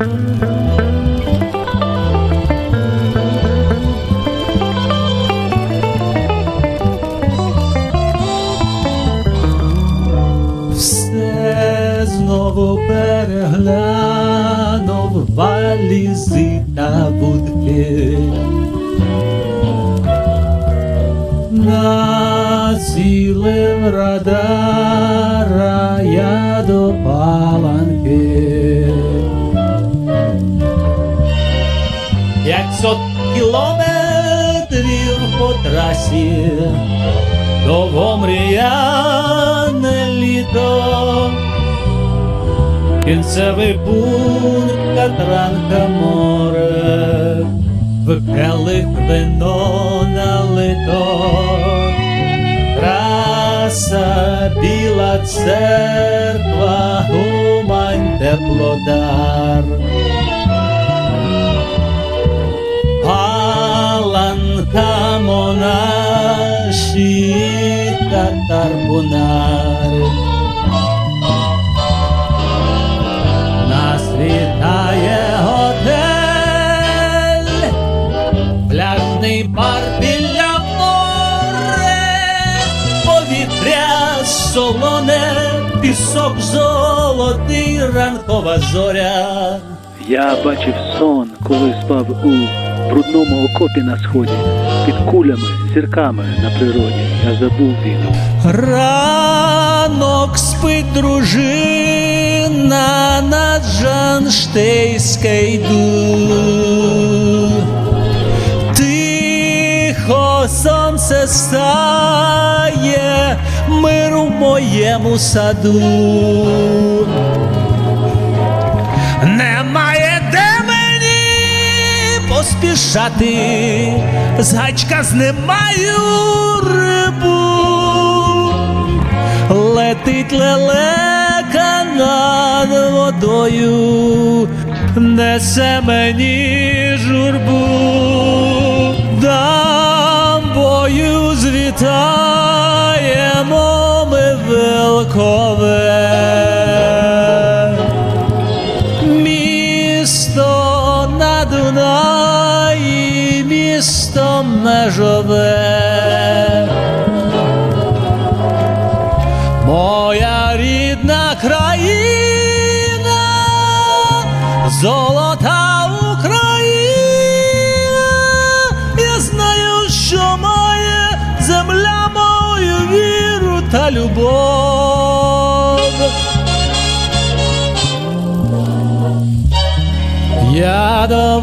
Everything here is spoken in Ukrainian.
Все знову переглянув валізи та будки. Націлив радара П'ятсот кілометрів по трасі, довго мріяне літо, кінцевий пункт Катранка море, в келих вино налито, траса, біла церква, гумань, теплодар. Татар бунар. Нас вітає готель, пляжний бар біля море, повітря солоне, пісок золотий, ранкова зоря. Я бачив сон, коли спав у брудному окопі на сході, під кулями, зірками на природі. Я забув війну. Ранок спить дружина над Жанштейське йду. Тихо сонце стає, мир у моєму саду. Поспішати, з гачка знімаю рибу, летить лелека над водою, несе мені журбу, дамбою звітаємо місто межове. Моя рідна країна, золота Україна, я знаю, що має земля мою віру та любов. Я до